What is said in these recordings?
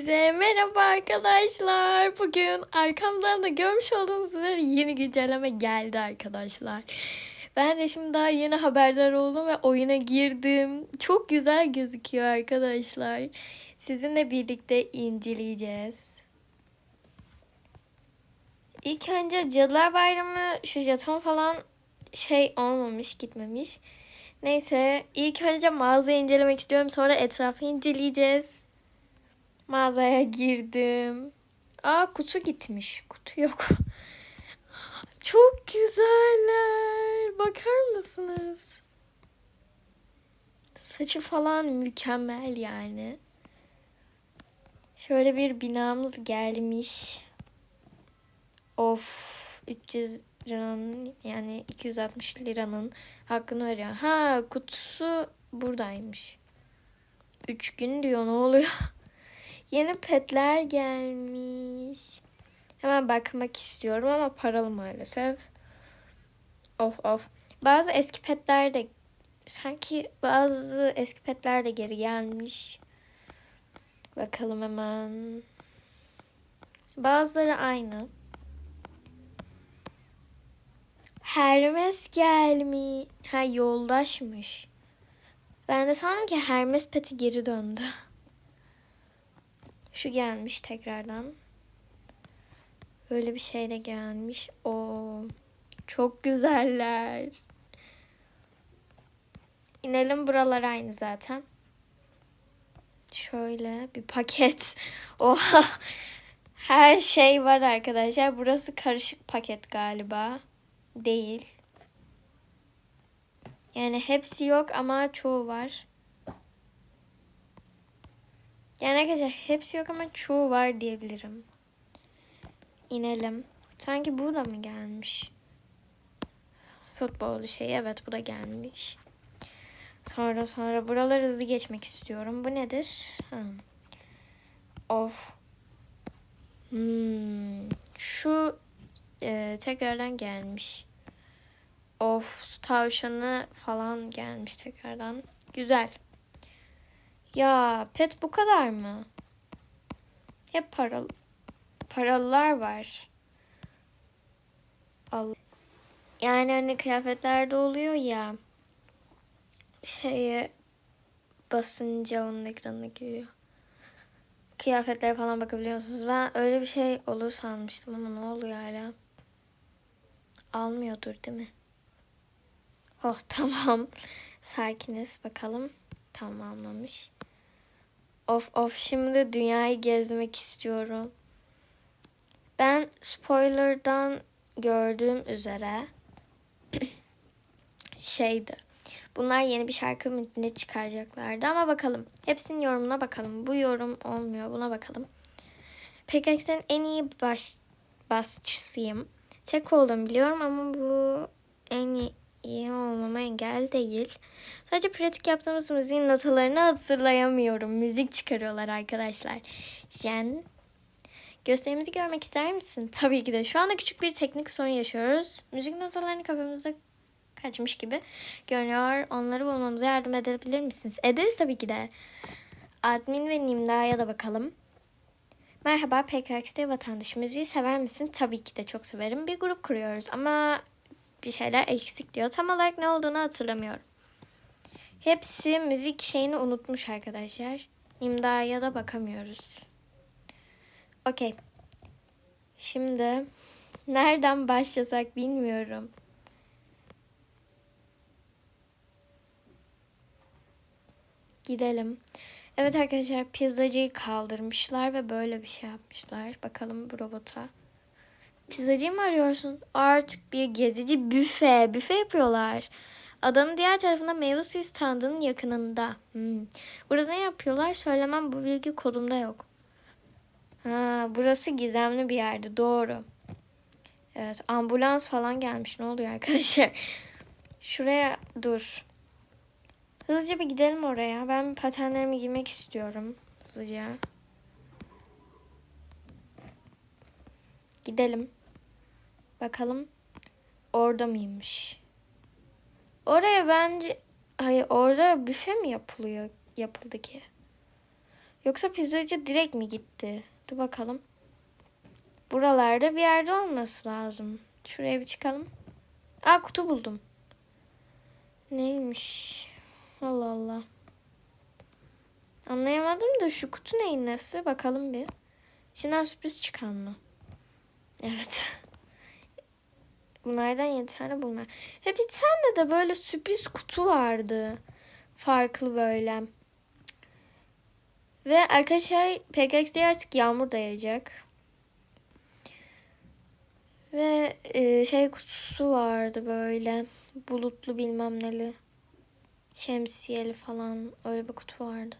Size merhaba arkadaşlar. Bugün arkamdan da görmüş olduğunuz üzere yeni güncelleme geldi arkadaşlar. Ben de şimdi daha yeni haberdar oldum ve oyuna girdim. Çok güzel gözüküyor arkadaşlar. Sizinle birlikte inceleyeceğiz. İlk önce Cadılar Bayramı şu jeton falan şey olmamış gitmemiş. Neyse ilk önce mağazayı incelemek istiyorum. Sonra etrafı inceleyeceğiz. Mağazaya girdim. Aa kutu gitmiş. Kutu yok. Çok güzeller. Bakar mısınız? Saçı falan mükemmel yani. Şöyle bir binamız gelmiş. Of 300 liranın yani 260 liranın hakkını veriyor. Ha kutusu buradaymış. 3 gün diyor ne oluyor? Yeni petler gelmiş. Hemen bakmak istiyorum ama paralı maalesef. Of of. Bazı eski petler de sanki bazı eski petler de geri gelmiş. Bakalım hemen. Bazıları aynı. Hermes gelmiş. Ha yoldaşmış. Ben de sandım ki Hermes peti geri döndü. Şu gelmiş tekrardan. Böyle bir şey de gelmiş. O çok güzeller. İnelim buralar aynı zaten. Şöyle bir paket. Oha. Her şey var arkadaşlar. Burası karışık paket galiba. Değil. Yani hepsi yok ama çoğu var. Yani arkadaşlar hepsi yok ama çoğu var diyebilirim. İnelim. Sanki bu da mı gelmiş? Futbollu şey evet bu da gelmiş. Sonra sonra buraları hızlı geçmek istiyorum. Bu nedir? Ha. Of. Hmm. Şu e, tekrardan gelmiş. Of tavşanı falan gelmiş tekrardan. Güzel. Ya pet bu kadar mı? Hep paralı. Paralılar var. Al. Yani hani kıyafetlerde oluyor ya. Şeye basınca onun ekranına giriyor. Kıyafetlere falan bakabiliyorsunuz. Ben öyle bir şey olur sanmıştım ama ne oluyor hala? Almıyordur değil mi? Oh tamam. Sakiniz bakalım. Tamam almamış. Of of şimdi dünyayı gezmek istiyorum. Ben spoiler'dan gördüğüm üzere şeydi. Bunlar yeni bir şarkı mı ne çıkaracaklardı ama bakalım. Hepsinin yorumuna bakalım. Bu yorum olmuyor. Buna bakalım. PKX'in en iyi baş, basçısıyım. Tek olduğumu biliyorum ama bu en iyi, iyi olmama engel değil. Sadece pratik yaptığımız müziğin notalarını hatırlayamıyorum. Müzik çıkarıyorlar arkadaşlar. Jen, gösterimizi görmek ister misin? Tabii ki de. Şu anda küçük bir teknik sorun yaşıyoruz. Müzik notalarını kafamızda kaçmış gibi görünüyor. Onları bulmamıza yardım edebilir misiniz? Ederiz tabii ki de. Admin ve Nimda'ya da bakalım. Merhaba PKX'te vatandaş müziği sever misin? Tabii ki de çok severim. Bir grup kuruyoruz ama bir şeyler eksik diyor. Tam olarak ne olduğunu hatırlamıyorum. Hepsi müzik şeyini unutmuş arkadaşlar. İmdaya da bakamıyoruz. Okey. Şimdi nereden başlasak bilmiyorum. Gidelim. Evet arkadaşlar pizzacıyı kaldırmışlar ve böyle bir şey yapmışlar. Bakalım bu robota. Pizzacıyı mı arıyorsun? Artık bir gezici büfe. Büfe yapıyorlar. Adanın diğer tarafında meyve suyu standının yakınında. Hmm. Burada ne yapıyorlar? Söylemem bu bilgi kodumda yok. Ha, burası gizemli bir yerde. Doğru. Evet ambulans falan gelmiş. Ne oluyor arkadaşlar? Şuraya dur. Hızlıca bir gidelim oraya. Ben patenlerimi giymek istiyorum. Hızlıca. Gidelim. Bakalım. Orada mıymış? Oraya bence... Hayır orada büfe mi yapılıyor? Yapıldı ki. Yoksa pizzacı direkt mi gitti? Dur bakalım. Buralarda bir yerde olması lazım. Şuraya bir çıkalım. Aa kutu buldum. Neymiş? Allah Allah. Anlayamadım da şu kutu neyin nesi? Bakalım bir. İçinden sürpriz çıkan mı? Evet. Bunlardan 7 tane bulma. Hep bir tane de böyle sürpriz kutu vardı. Farklı böyle. Ve arkadaşlar PKX'de artık yağmur da. Ve e, şey kutusu vardı böyle. Bulutlu bilmem neli. Şemsiyeli falan öyle bir kutu vardı.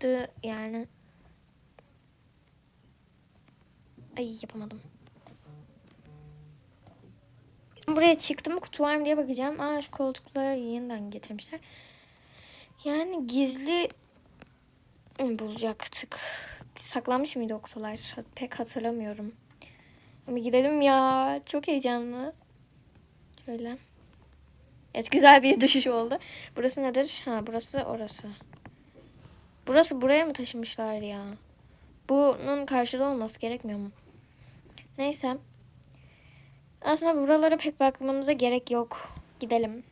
The yani. Ay yapamadım. Buraya çıktım kutu var mı diye bakacağım. Aa şu koltukları yeniden getirmişler. Yani gizli bulacaktık? Saklanmış mıydı o kutular? Pek hatırlamıyorum. Ama gidelim ya. Çok heyecanlı. Şöyle. Evet güzel bir düşüş oldu. Burası nedir? Ha burası orası. Burası buraya mı taşımışlar ya? Bunun karşıda olması gerekmiyor mu? Neyse. Aslında buralara pek bakmamıza gerek yok. Gidelim.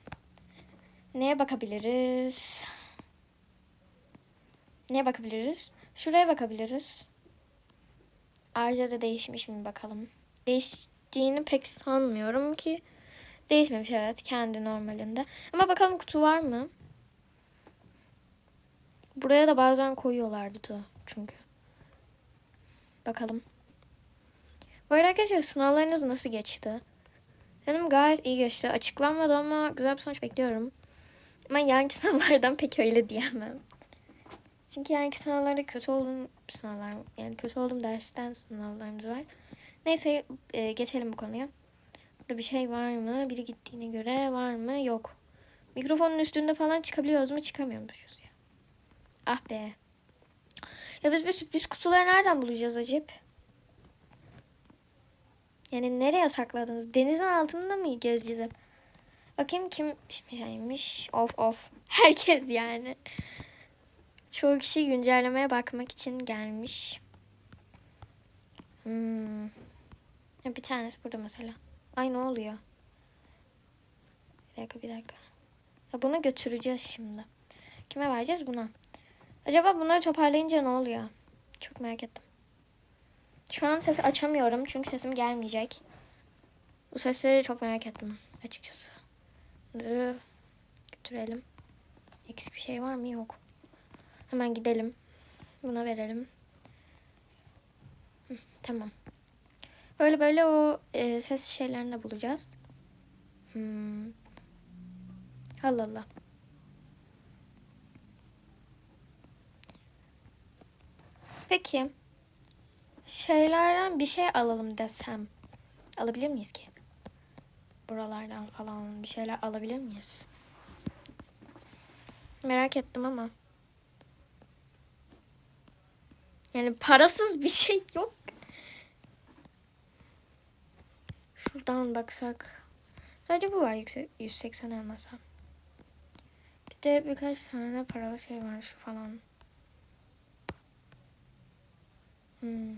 Neye bakabiliriz? Neye bakabiliriz? Şuraya bakabiliriz. Ayrıca da değişmiş mi bakalım. Değiştiğini pek sanmıyorum ki. Değişmemiş evet kendi normalinde. Ama bakalım kutu var mı? Buraya da bazen koyuyorlardı da çünkü. Bakalım. Bu arkadaşlar sınavlarınız nasıl geçti? Benim gayet iyi geçti. Açıklanmadı ama güzel bir sonuç bekliyorum. Ama yarınki sınavlardan pek öyle diyemem. Çünkü yarınki sınavlarda kötü olduğum sınavlar, yani kötü olduğum dersten sınavlarımız var. Neyse e, geçelim bu konuya. Burada bir şey var mı? Biri gittiğine göre var mı? Yok. Mikrofonun üstünde falan çıkabiliyoruz mu? Çıkamıyormuşuz ya. Ah be. Ya biz bir sürpriz kutuları nereden bulacağız acip? Yani nereye sakladınız? Denizin altında mı gezeceğiz hep? Bakayım kim şeymiş? Of of. Herkes yani. Çoğu kişi güncellemeye bakmak için gelmiş. Hmm. Bir tanesi burada mesela. Ay ne oluyor? Bir dakika bir dakika. Ya bunu götüreceğiz şimdi. Kime vereceğiz? Buna. Acaba bunları toparlayınca ne oluyor? Çok merak ettim. Şu an sesi açamıyorum çünkü sesim gelmeyecek. Bu sesleri çok merak ettim açıkçası. Bunları götürelim. Eksik bir şey var mı? Yok. Hemen gidelim. Buna verelim. Hı, tamam. Böyle böyle o e, ses şeylerini de bulacağız. Hmm. Allah Allah. Peki. Şeylerden bir şey alalım desem. Alabilir miyiz ki? Buralardan falan bir şeyler alabilir miyiz? Merak ettim ama. Yani parasız bir şey yok. Şuradan baksak. Sadece bu var yüksek, 180 elmasa. Bir de birkaç tane paralı şey var şu falan. Hmm.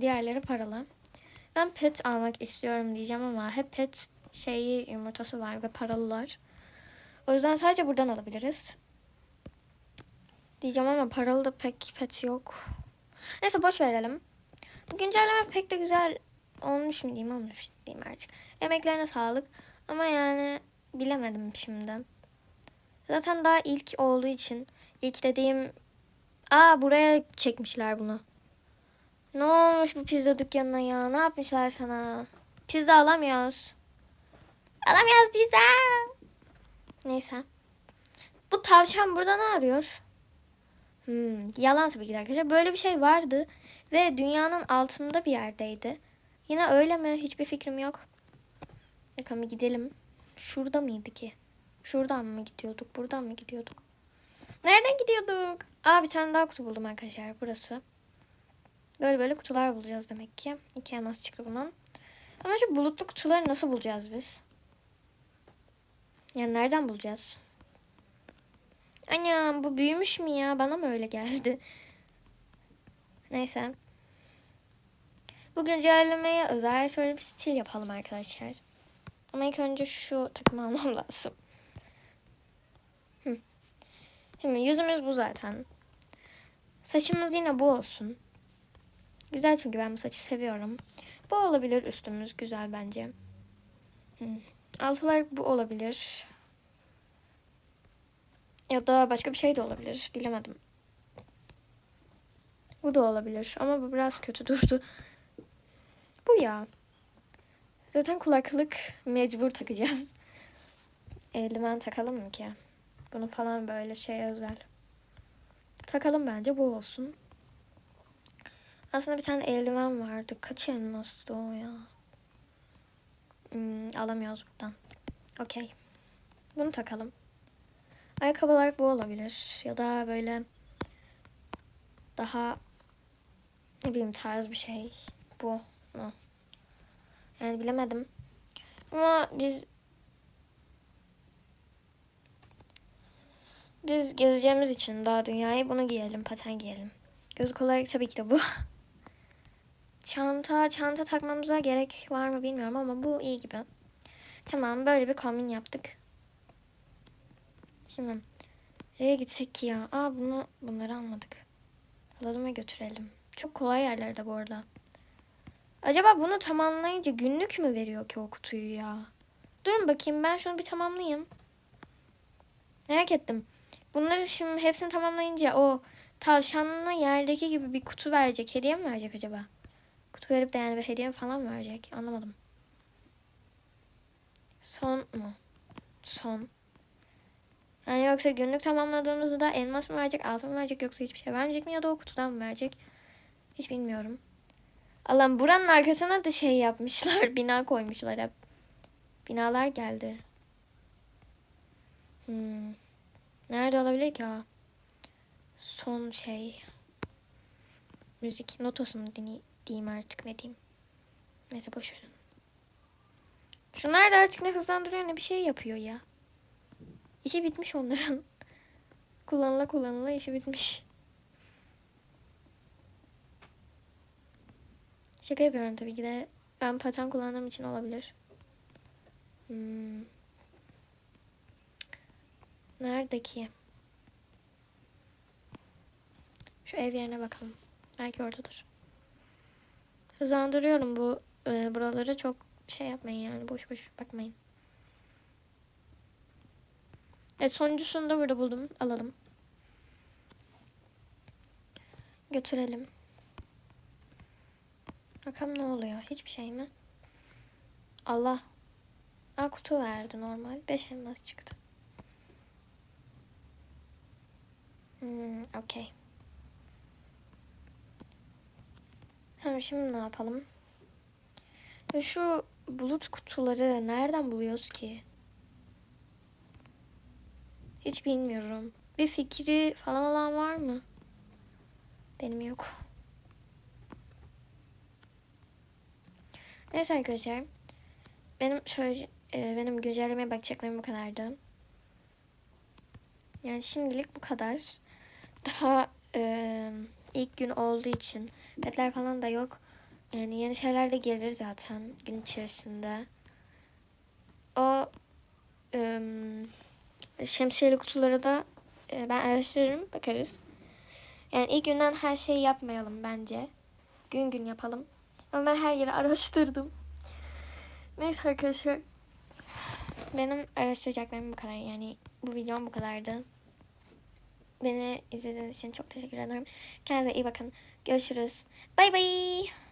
Diğerleri paralı. Ben pet almak istiyorum diyeceğim ama hep pet şeyi yumurtası var ve paralılar. O yüzden sadece buradan alabiliriz. Diyeceğim ama paralı da pek pet yok. Neyse boş verelim. Bu güncelleme pek de güzel olmuş mu diyeyim olmuş diyeyim artık. Emeklerine sağlık. Ama yani bilemedim şimdi. Zaten daha ilk olduğu için ilk dediğim Aa buraya çekmişler bunu. Ne olmuş bu pizza dükkanına ya? Ne yapmışlar sana? Pizza alamıyoruz. Alamıyoruz pizza. Neyse. Bu tavşan burada ne arıyor? Hmm, yalan tabii ki arkadaşlar. Böyle bir şey vardı ve dünyanın altında bir yerdeydi. Yine öyle mi? Hiçbir fikrim yok. Bakalım gidelim. Şurada mıydı ki? Şuradan mı gidiyorduk? Buradan mı gidiyorduk? Nereden gidiyorduk? Aa bir tane daha kutu buldum arkadaşlar. Burası. Böyle böyle kutular bulacağız demek ki. İki elmas çıktı bundan. Ama şu bulutlu kutuları nasıl bulacağız biz? Yani nereden bulacağız? Anam bu büyümüş mü ya? Bana mı öyle geldi? Neyse. Bu güncellemeye özel şöyle bir stil yapalım arkadaşlar. Ama ilk önce şu takımı almam lazım. Şimdi yüzümüz bu zaten. Saçımız yine bu olsun. Güzel çünkü ben bu saçı seviyorum. Bu olabilir üstümüz. Güzel bence. Hı. Alt olarak bu olabilir. Ya da başka bir şey de olabilir. Bilemedim. Bu da olabilir. Ama bu biraz kötü durdu. Bu ya. Zaten kulaklık mecbur takacağız. Eldiven takalım mı ki? Bunu falan böyle şey özel. Takalım bence bu olsun. Aslında bir tane eldiven vardı. Kaç elmastı o ya? Hmm, alamıyoruz buradan. Okey. Bunu takalım. Ayakkabılar bu olabilir. Ya da böyle daha ne bileyim tarz bir şey. Bu mu? Yani bilemedim. Ama biz biz gezeceğimiz için daha dünyayı bunu giyelim, paten giyelim. Gözlük olarak tabii ki de bu. Çanta, çanta takmamıza gerek var mı bilmiyorum ama bu iyi gibi. Tamam böyle bir kombin yaptık. Şimdi nereye gitsek ki ya? Aa bunu bunları almadık. Alalım ve götürelim. Çok kolay yerlerde bu arada. Acaba bunu tamamlayınca günlük mü veriyor ki o kutuyu ya? Durun bakayım ben şunu bir tamamlayayım. Merak ettim. Bunları şimdi hepsini tamamlayınca o tavşanına yerdeki gibi bir kutu verecek. Hediye mi verecek acaba? Kutu verip de yani bir hediye falan mı verecek? Anlamadım. Son mu? Son. Yani yoksa günlük tamamladığımızda elmas mı verecek, altın mı verecek yoksa hiçbir şey vermeyecek mi ya da o kutudan mı verecek? Hiç bilmiyorum. Allah'ım buranın arkasına da şey yapmışlar. Bina koymuşlar hep. Binalar geldi. Hmm. Nerede olabilir ki o? Son şey. Müzik notası mı dinley- diyeyim artık ne diyeyim. Neyse boş verin. Şunlar da artık ne hızlandırıyor ne bir şey yapıyor ya. İşi bitmiş onların. kullanıla kullanıla işi bitmiş. Şaka yapıyorum tabii ki de. Ben paten kullandığım için olabilir. Hmm. Nerede ki? Şu ev yerine bakalım. Belki oradadır. Hızlandırıyorum bu e, buraları çok şey yapmayın yani boş boş bakmayın. Evet sonuncusunu da burada buldum. Alalım. Götürelim. Bakalım ne oluyor? Hiçbir şey mi? Allah. Aa kutu verdi normal. Beş elmas çıktı. Hmm, okey. Tamam şimdi ne yapalım? Ya şu bulut kutuları nereden buluyoruz ki? Hiç bilmiyorum. Bir fikri falan olan var mı? Benim yok. Neyse arkadaşlar. Benim şöyle e, benim güncellemeye bakacaklarım bu kadardı. Yani şimdilik bu kadar. Daha e, ilk gün olduğu için petler falan da yok. Yani yeni şeyler de gelir zaten gün içerisinde. O e, şemsiyeli kutuları da e, ben araştırırım bakarız. Yani ilk günden her şeyi yapmayalım bence. Gün gün yapalım. Ama ben her yeri araştırdım. Neyse arkadaşlar. Benim araştıracaklarım bu kadar. Yani bu videom bu kadardı. Beni izlediğiniz için çok teşekkür ederim. Kendinize iyi bakın. Görüşürüz. Bay bay.